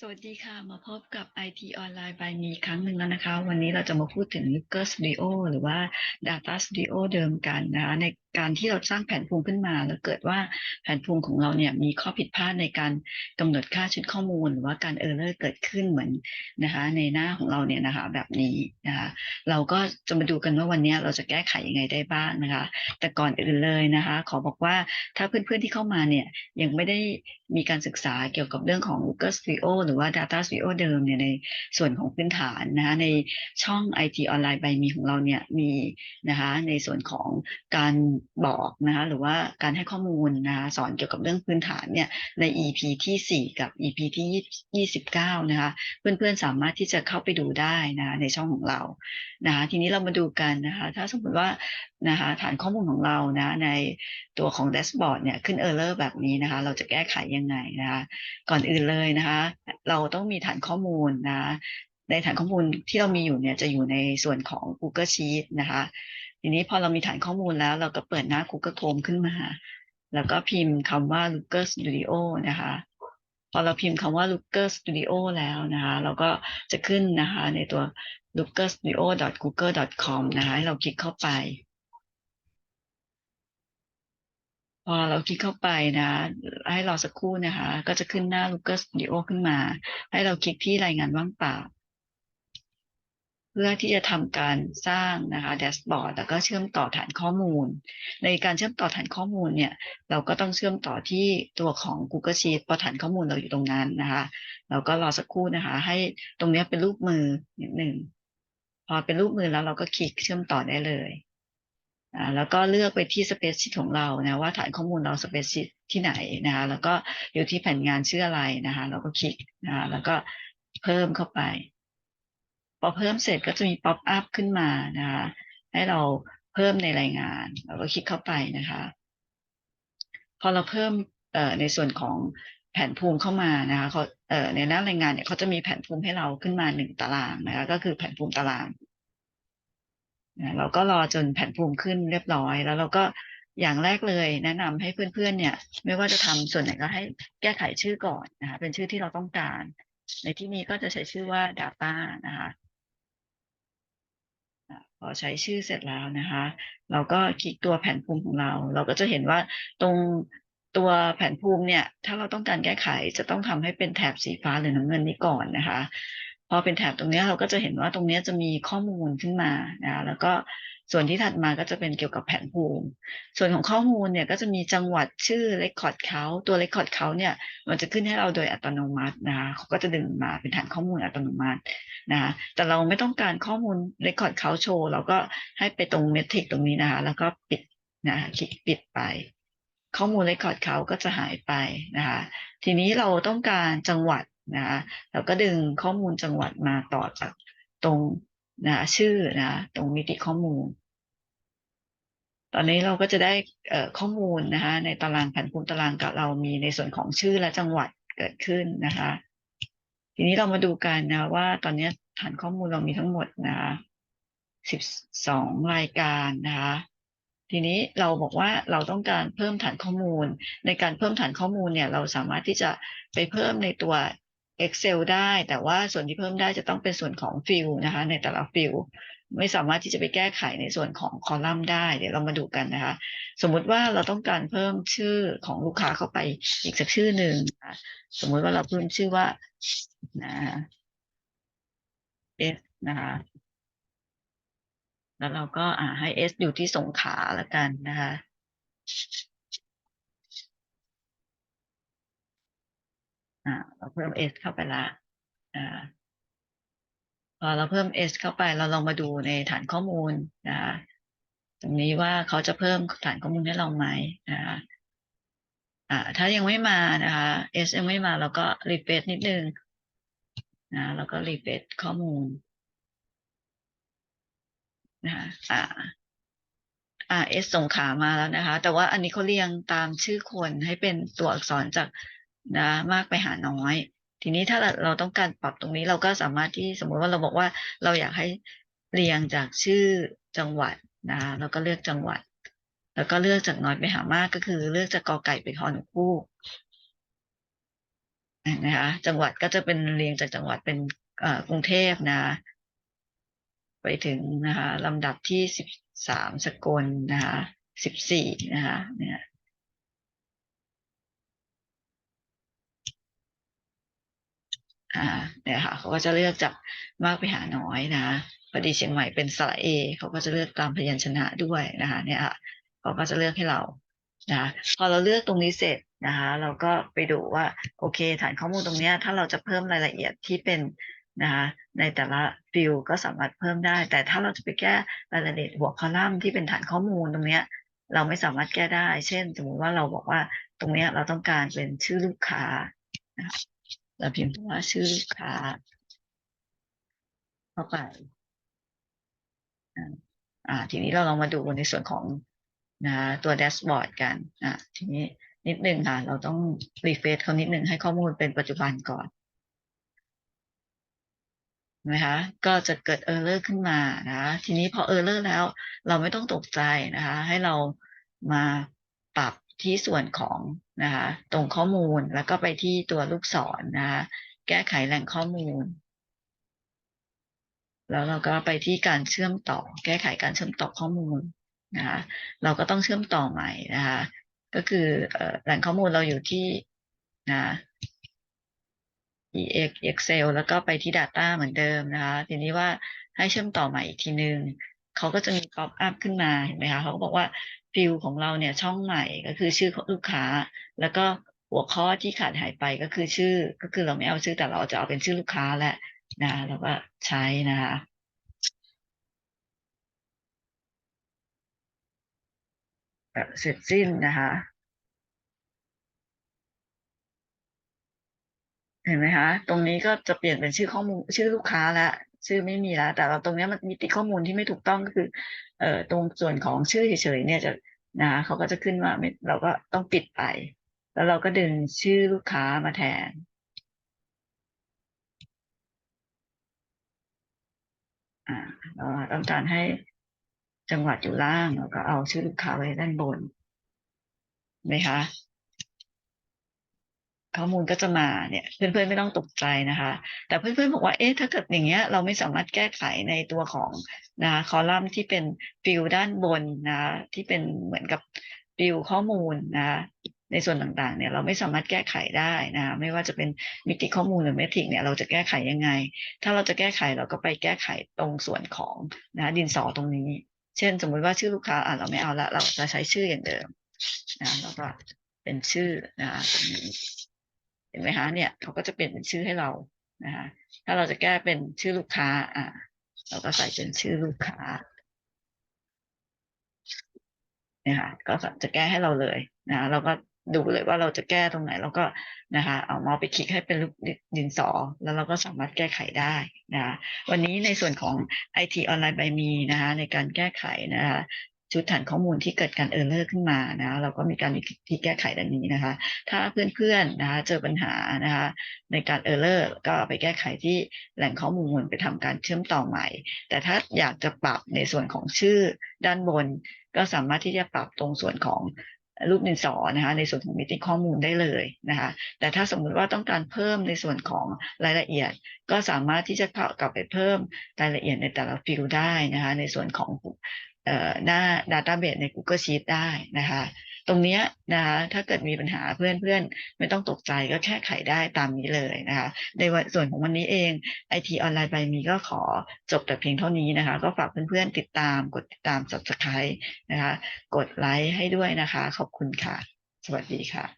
สวัสดีค่ะ มาพบกับ IT ออนไลน์บายมีครั้งหนึ่งแล้วนะคะ วันนี้เราจะมาพูดถึง Looker Studio หรือว่า Data Studio เดิมกันนะคะใน การที่เราสร้างแผนภูมิขึ้นมา แล้วเกิดว่าแผนภูมิของเราเนี่ยมีข้อผิดพลาดในการกำหนดค่าชุดข้อมูล หรือว่าการ error เรอร์เกิดขึ้นเหมือนนะคะ ในหน้าของเราเนี่ยนะคะแบบนี้นะคะเราก็จะมาดูกันว่าวันนี้เราจะแก้ไขยังไงได้บ้างนะคะ แต่ก่อนอื่นเลยนะคะ ขอบอกว่าถ้าเพื่อนๆที่เข้ามาเนี่ยยังไม่ได้มีการศึกษาเกี่ยวกับเรื่องของ Looker Studio หรือว่า Data Studio เดิมเนี่ยในส่วนของพื้นฐานนะคะในช่อง IT ออนไลน์ใบมีของเราเนี่ยมีนะคะในส่วนของการบอกนะคะหรือว่าการให้ข้อมูลนะคะสอนเกี่ยวกับเรื่องพื้นฐานเนี่ยใน EP ที่ 4 กับ EP ที่29นะคะเพื่อนๆสามารถที่จะเข้าไปดูได้นะคะในช่องของเรานะคะทีนี้เรามาดูกันนะคะถ้าสมมติว่านะคะฐานข้อมูลของเรานะในตัวของแดชบอร์ดเนี่ยขึ้นเออร์เลอร์แบบนี้นะคะเราจะแก้ไขยังไงนะคะก่อนอื่นเลยนะคะเราต้องมีฐานข้อมูลนะในฐานข้อมูลที่เรามีอยู่เนี่ยจะอยู่ในส่วนของ Google Sheet นะคะ ทีนี้พอเรามีฐานข้อมูลแล้ว เราก็เปิดหน้า Google Chrome ขึ้นมา แล้วก็พิมพ์คำว่า Looker Studio นะคะ พอเราพิมพ์คำว่า Looker Studio แล้วนะคะ เราก็จะขึ้นนะคะในตัว lookerstudio.google.com นะคะให้เราคลิกเข้าไป พอเราคลิกเข้าไปนะ ให้ราสักครู่นะคะ ก็จะขึ้นหน้า Looker Studio ขึ้นมา ให้เราคลิกที่รายงานว่างเปล่า พื่อที่จะทำการสร้างนะคะแดชบอร์ดแล้วก็เชื่อมต่อฐานข้อมูล ในการเชื่อมต่อฐานข้อมูลเนี่ยเราก็ต้องเชื่อมต่อที่ตัวของ Google Sheet พระฐานข้อมูลเราอยู่ตรงนั้นนะคะเราก็รอสักครู่นะคะ ให้ตรงนี้เป็นรูปมือนิดหนึ่งพอเป็นรูปมือแล้วเราก็คลิกเชื่อมต่อได้เลยอ่าแล้วก็เลือกไปที่ Spreadsheet ของเรานะว่าฐานข้อมูลเรา Spreadsheet ที่ไหนนะคะแล้วก็อยู่ที่แผ่นงานชื่ออะไรนะคะ เราก็คลิกนะคะแล้วก็เพิ่มเข้าไป พอเพิ่มเสร็จก็จะมีป๊อปอัพขึ้นมานะคะให้เราเพิ่มในรายงานเราก็คลิกเข้าไปนะคะ พอเราเพิ่มในส่วนของแผนภูมิเข้ามานะคะเขาในหน้ารายงานเนี่ยเขาจะมีแผนภูมิให้เราขึ้นมาหนึ่งตารางนะคะก็คือแผนภูมิตารางเราก็รอจนแผนภูมิขึ้นเรียบร้อย แล้วเราก็อย่างแรกเลยแนะนำให้เพื่อนๆเนี่ย ไม่ว่าจะทำส่วนไหนก็ให้แก้ไขชื่อก่อนนะคะเป็นชื่อที่เราต้องการ ในที่นี้ก็จะใช้ชื่อว่า data นะคะ พอใช้ชื่อเสร็จแล้วนะคะ เราก็คลิกตัวแผนภูมิของเรา เราก็จะเห็นว่าตรงตัวแผนภูมิเนี่ย ถ้าเราต้องการแก้ไขจะต้องทำให้เป็นแถบสีฟ้าหรือน้ำเงินนี้ก่อนนะคะ พอเป็นแถบตรงนี้เราก็จะเห็นว่าตรงนี้จะมีข้อมูลขึ้นมานะแล้วก็ ส่วนที่ถัดมาก็จะเป็นเกี่ยวกับแผนภูมิ ส่วนของข้อมูลเนี่ยก็จะมีจังหวัดชื่อ record count ตัว record count เนี่ยมันจะขึ้นให้เราโดยอัตโนมัตินะคะเขาก็จะดึงมาเป็นฐานข้อมูลอัตโนมัตินะคะแต่เราไม่ต้องการข้อมูล record count โชว์เราก็ให้ไปตรง metric ตรงนี้นะคะแล้วก็ปิดนะคะคลิกปิดไป ข้อมูล record count ก็จะหายไปนะคะทีนี้เราต้องการจังหวัดนะคะเราก็ดึงข้อมูลจังหวัดมาต่อจากตรง นะชื่อนะตรงมิติข้อมูล ตอนนี้เราก็จะได้ข้อมูลนะคะ ในตารางแผนภูมิตารางกับเรามีในส่วนของชื่อและจังหวัดเกิดขึ้นนะคะ ทีนี้เรามาดูกันนะว่าตอนนี้ฐานข้อมูลเรามีทั้งหมดนะคะสิบสองรายการนะคะทีนี้เราบอกว่าเราต้องการเพิ่มฐานข้อมูล ในการเพิ่มฐานข้อมูลเนี่ยเราสามารถที่จะไปเพิ่มในตัว Excel ได้ แต่ว่าส่วนที่เพิ่มได้จะต้องเป็นส่วนของฟิลนะคะ ในแต่ละฟิลไม่สามารถที่จะไปแก้ไขในส่วนของคอลัมน์ได้ เดี๋ยวเรามาดูกันนะคะ สมมุติว่าเราต้องการเพิ่มชื่อของลูกค้าเข้าไปอีกสักชื่อหนึ่งสมมุติว่าเราเพิ่มชื่อว่านะเอสนะคะ แล้วเราก็อ่าให้เอสอยู่ที่สงขาแล้วกันนะคะ อ่าเราเพิ่ม s เข้าไปละอ่าพอเราเพิ่ม s เข้าไปเราลองมาดูในฐานข้อมูลนะคะตรงนี้ว่าเขาจะเพิ่มฐานข้อมูลให้เราไหมนะคะอ่าถ้ายังไม่มานะคะ s ยังไม่มาเราก็รีเฟรชนิดนึงนะแล้วก็รีเฟรชข้อมูลนะคะอ่าอ่า s ส่งขามาแล้วนะคะ แต่ว่าอันนี้เขาเรียงตามชื่อคนให้เป็นตัวอักษรจาก นะมากไปหาน้อย ทีนี้ถ้าเราต้องการปรับตรงนี้เราก็สามารถที่สมมติว่าเราบอกว่าเราอยากให้เรียงจากชื่อจังหวัดนะแล้วก็เลือกจังหวัด แล้วก็เลือกจากน้อยไปหามากก็คือเลือกจากกอไก่ไปทอหนูคู่นไหมคะจังหวัดก็จะเป็นเรียงจากจังหวัดเป็นกรุงเทพนะ ไปถึงนะคะลำดับที่สิบสามสกลนะคะสิบสี่นะคะเนี่ย อ่าเนี่ยค่ะเขาก็จะเลือกจากมากไปหาน้อยนะพอดีเชียงใหม่เป็นสระเอเขาก็จะเลือกตามพยัญชนะด้วยนะคะเนี่ยค่ะเขาก็จะเลือกให้เรานะพอเราเลือกตรงนี้เสร็จนะคะเราก็ไปดูว่าโอเค ฐานข้อมูลตรงเนี้ยถ้าเราจะเพิ่มรายละเอียดที่เป็นนะคะในแต่ละฟิลก็สามารถเพิ่มได้ แต่ถ้าเราจะไปแก้รายละเอียดหัวคอลัมน์ที่เป็นฐานข้อมูลตรงเนี้ยเราไม่สามารถแก้ได้ เช่น สมมติว่าเราบอกว่าตรงเนี้ยเราต้องการเป็นชื่อลูกค้านะคะ เราพิมพ์ว่าชื่อลูกค้าเข้าไปอ่า ทีนี้เราลองมาดูในส่วนของนะตัวแดชบอร์ดกันอ่าทีนี้นิดนึงค่ะ เราต้องรีเฟซเขานิดนึงให้ข้อมูลเป็นปัจจุบันก่อนนะคะ ก็จะเกิดเออร์เลอร์ขึ้นมานะทีนี้พอเออร์เลอร์แล้ว เราไม่ต้องตกใจนะคะ ให้เรามาปรับ ที่ส่วนของนะคะตรงข้อมูลแล้วก็ไปที่ตัวลูกศรนะคะแก้ไขแหล่งข้อมูล แล้วเราก็ไปที่การเชื่อมต่อ แก้ไขการเชื่อมต่อข้อมูลนะคะเราก็ต้องเชื่อมต่อใหม่นะคะก็คือแหล่งข้อมูลเราอยู่ที่นะ ex excel แล้วก็ไปที่ data เหมือนเดิมนะคะ ทีนี้ว่าให้เชื่อมต่อใหม่อีกทีนึง เขาก็จะมี pop up ขึ้นมาเห็นไหมคะเขาก็บอกว่าฟิลของเราเนี่ยช่องใหม่ก็คือชื่อลูกค้า แล้วก็หัวข้อที่ขาดหายไปก็คือชื่อก็คือเราไม่เอาชื่อแต่เราจะเอาเป็นชื่อลูกค้าแหละนะแล้วก็ใช้นะคะแบบเสร็จสิ้นนะคะเห็นไหมคะ ตรงนี้ก็จะเปลี่ยนเป็นชื่อข้อมูลชื่อลูกค้าแล้ว ชื่อไม่มีแล้ว แต่เราตรงนี้มันมีติข้อมูลที่ไม่ถูกต้องก็คือเอ่อตรงส่วนของชื่อเฉยๆเนี่ยจะนะเขาก็จะขึ้นว่าเราก็ต้องปิดไป แล้วเราก็ดึงชื่อลูกค้ามาแทนอ่าเราต้องการให้จังหวัดอยู่ล่างแล้วก็เอาชื่อลูกค้าไว้ด้านบนไหมคะ ข้อมูลก็จะมาเนี่ยเพื่อนๆไม่ต้องตกใจนะคะ แต่เพื่อนๆบอกว่าเอ๊ะถ้าเกิดอย่างเงี้ยเราไม่สามารถแก้ไขในตัวของนะคอลัมน์ที่เป็นฟิลด้านบนนะที่เป็นเหมือนกับฟิลข้อมูลนะในส่วนต่างๆเนี่ยเราไม่สามารถแก้ไขได้นะไม่ว่าจะเป็นมิติข้อมูลหรือเมทริกเนี่ยเราจะแก้ไขยังไง ถ้าเราจะแก้ไขเราก็ไปแก้ไขตรงส่วนของนะดินสอตรงนี้ เช่น สมมุติว่าชื่อลูกค้าอะเราไม่เอาละเราจะใช้ชื่ออย่างเดิมนะแล้วก็เป็นชื่อนะตรงนี้ ห็นไหมคะเนี่ยเขาก็จะเปลี่ยนเป็นชื่อให้เรานะคะถ้าเราจะแก้เป็นชื่อลูกค้าอ่าเราก็ใส่เป็นชื่อลูกค้าเนี่ยค่ะก็จะแก้ให้เราเลยนะเราก็ดูเลยว่าเราจะแก้ตรงไหนเราก็นะคะเอาเมาส์ไปคลิกให้เป็นรูปดินสอ แล้วเราก็สามารถแก้ไขได้นะคะวันนี้ในส่วนของ IT ออนไลน์ใบมีนะคะในการแก้ไขนะคะ ชุดฐานข้อมูลที่เกิดการเออร์เลอร์ขึ้นมานะเราก็มีการที่แก้ไขดังนี้นะคะ ถ้าเพื่อนๆนะคะเจอปัญหานะคะในการเออร์เลอร์ก็ไปแก้ไขที่แหล่งข้อมูลไปทำการเชื่อมต่อใหม่ แต่ถ้าอยากจะปรับในส่วนของชื่อด้านบน ก็สามารถที่จะปรับตรงส่วนของรูปดินสอนะคะในส่วนของมิติข้อมูลได้เลยนะคะแต่ถ้าสมมุติว่าต้องการเพิ่มในส่วนของรายละเอียด ก็สามารถที่จะกลับไปเพิ่มรายละเอียดในแต่ละฟิลได้นะคะในส่วนของ หน้า Database ใน Google Sheet ได้นะคะ ตรงนี้นะคะถ้าเกิดมีปัญหาเพื่อนๆ ไม่ต้องตกใจก็แค่ไขได้ตามนี้เลยนะคะ ในส่วนของวันนี้เอง IT ออนไลน์ไปมีก็ขอจบแต่เพียงเท่านี้นะคะ ก็ฝากเพื่อนๆ ติดตามกดติดตาม Subscribe นะคะ กดไลค์ให้ด้วยนะคะ ขอบคุณค่ะ สวัสดีค่ะ